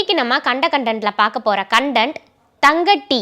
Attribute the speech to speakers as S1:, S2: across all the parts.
S1: இன்னைக்கு நம்ம கண்ட கண்டென்ட்ல பார்க்க போற கண்டென்ட் தங்க டீ.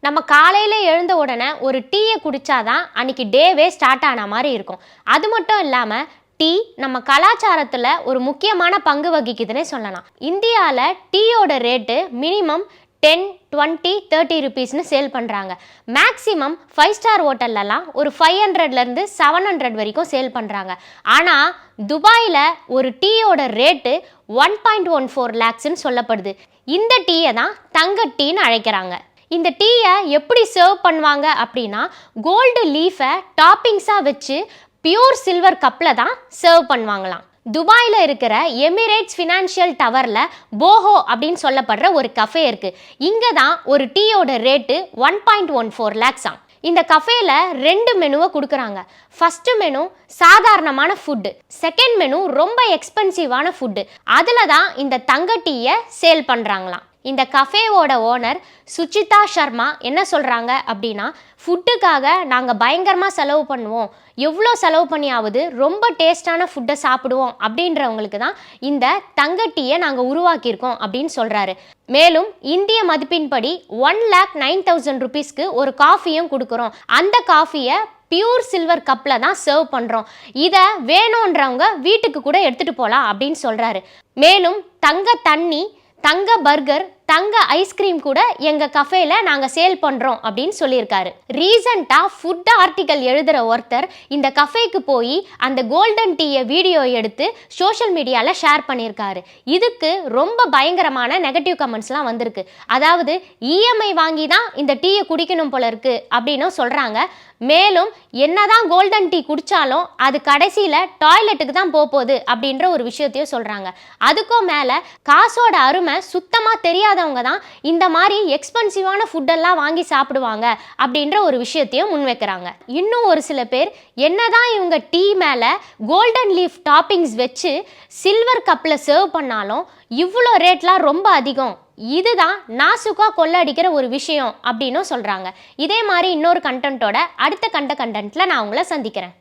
S1: நம்ம காலையில் எழுந்த உடனே ஒரு டீயை குடித்தாதான் அன்னைக்கு டேவே ஸ்டார்ட் ஆன மாதிரி இருக்கும். அது மட்டும் இல்லாமல் டீ நம்ம கலாச்சாரத்தில் ஒரு முக்கியமான பங்கு வகிக்குதுன்னே சொல்லலாம். இந்தியாவில் டீயோட rate minimum ten twenty thirty ருபீஸ்னு sale பண்ணுறாங்க மேக்ஸிமம் ஃபைவ் ஸ்டார் ஹோட்டல்லலாம் ஒரு ஃபைவ் ஹண்ட்ரட்லேருந்து செவன் ஹண்ட்ரட் வரைக்கும் சேல் பண்ணுறாங்க ஆனால் துபாயில் ஒரு டீயோட rate one point one four லேக்ஸ்ன்னு சொல்லப்படுது. இந்த டீயை தான் தங்க டீன்னு அழைக்கிறாங்க. இந்த டீயை எப்படி சர்வ் பண்ணுவாங்க அப்படின்னா கோல்டு லீஃபை டாப்பிங்ஸாக வச்சு பியூர் சில்வர் கப்பில் தான் சர்வ் பண்ணுவாங்களாம். துபாயில் இருக்கிற எமிரேட்ஸ் ஃபினான்ஷியல் டவரில் போஹோ அப்படின்னு சொல்லப்படுற ஒரு கஃபே இருக்குது இங்கே தான் ஒரு டீயோட rate one point one four லேக்ஸாம் இந்த கஃபேல ரெண்டு மெனுவை கொடுக்குறாங்க. ஃபஸ்ட்டு மெனு சாதாரணமான ஃபுட்டு செகண்ட் மெனு ரொம்ப எக்ஸ்பென்சிவான ஃபுட்டு அதில் தான் இந்த தங்க டீயை சேல் பண்ணுறாங்களாம் இந்த கஃபேவோட ஓனர் சுச்சிதா சர்மா என்ன சொல்கிறாங்க அப்படின்னா ஃபுட்டுக்காக நாங்கள் பயங்கரமாக செலவு பண்ணுவோம். எவ்வளோ செலவு பண்ணியாவது ரொம்ப டேஸ்டான ஃபுட்டை சாப்பிடுவோம். அப்படின்றவங்களுக்கு தான் இந்த தங்கட்டியை நாங்கள் உருவாக்கியிருக்கோம் அப்படின்னு சொல்கிறாரு மேலும் இந்திய மதிப்பின்படி ஒன் லேக் நைன் தௌசண்ட் ருபீஸ்க்கு ஒரு காஃபியும் கொடுக்குறோம். அந்த காஃபியை பியூர் சில்வர் கப்பில் தான் சர்வ் பண்ணுறோம் இதை வேணுன்றவங்க வீட்டுக்கு கூட எடுத்துகிட்டு போகலாம் அப்படின்னு சொல்கிறாரு மேலும் தங்க தண்ணி தங்க பர்கர் தங்க ஐஸ்கிரீம் கூட எங்கள் கஃபேல நாங்கள் சேல் பண்ணுறோம் அப்படின்னு சொல்லியிருக்காரு. ரீசண்டாக ஃபுட் ஆர்டிக்கல் எழுதுகிற ஒருத்தர் இந்த கஃபேக்கு போய் அந்த கோல்டன் டீயை வீடியோ எடுத்து சோஷியல் மீடியாவில் ஷேர் பண்ணியிருக்காரு. இதுக்கு ரொம்ப பயங்கரமான நெகட்டிவ் கமெண்ட்ஸ்லாம் வந்திருக்கு. அதாவது இஎம்ஐ வாங்கி தான் இந்த டீயை குடிக்கணும் போல இருக்கு அப்படின்னும் சொல்கிறாங்க மேலும் என்னதான் கோல்டன் டீ குடித்தாலும் அது கடைசியில் டாய்லெட்டுக்கு தான் போக போகுது அப்படின்ற ஒரு விஷயத்தையும் சொல்கிறாங்க அதுக்கும் மேலே காசோட அருமை சுத்தமாக தெரியாதவங்க தான் இந்த மாதிரி எக்ஸ்பென்சிவான ஃபுட்டெல்லாம் வாங்கி சாப்பிடுவாங்க அப்படின்ற ஒரு விஷயத்தையும் முன்வைக்கிறாங்க. இன்னும் ஒரு சில பேர் என்னதான் இவங்க டீ மேலே கோல்டன் லீஃப் டாப்பிங்ஸ் வச்சு சில்வர் கப்பில் சர்வ் பண்ணாலும் இவ்வளோ ரேட்லாம் ரொம்ப அதிகம். இதுதான் நாசுக்கா கொள்ளடிக்கிற ஒரு விஷயம் அப்படின்னும் சொல்கிறாங்க இதே மாதிரி இன்னொரு கண்டென்ட்டோட அடுத்த கண்ட கண்டென்ட்டில் நான் உங்களை சந்திக்கிறேன்.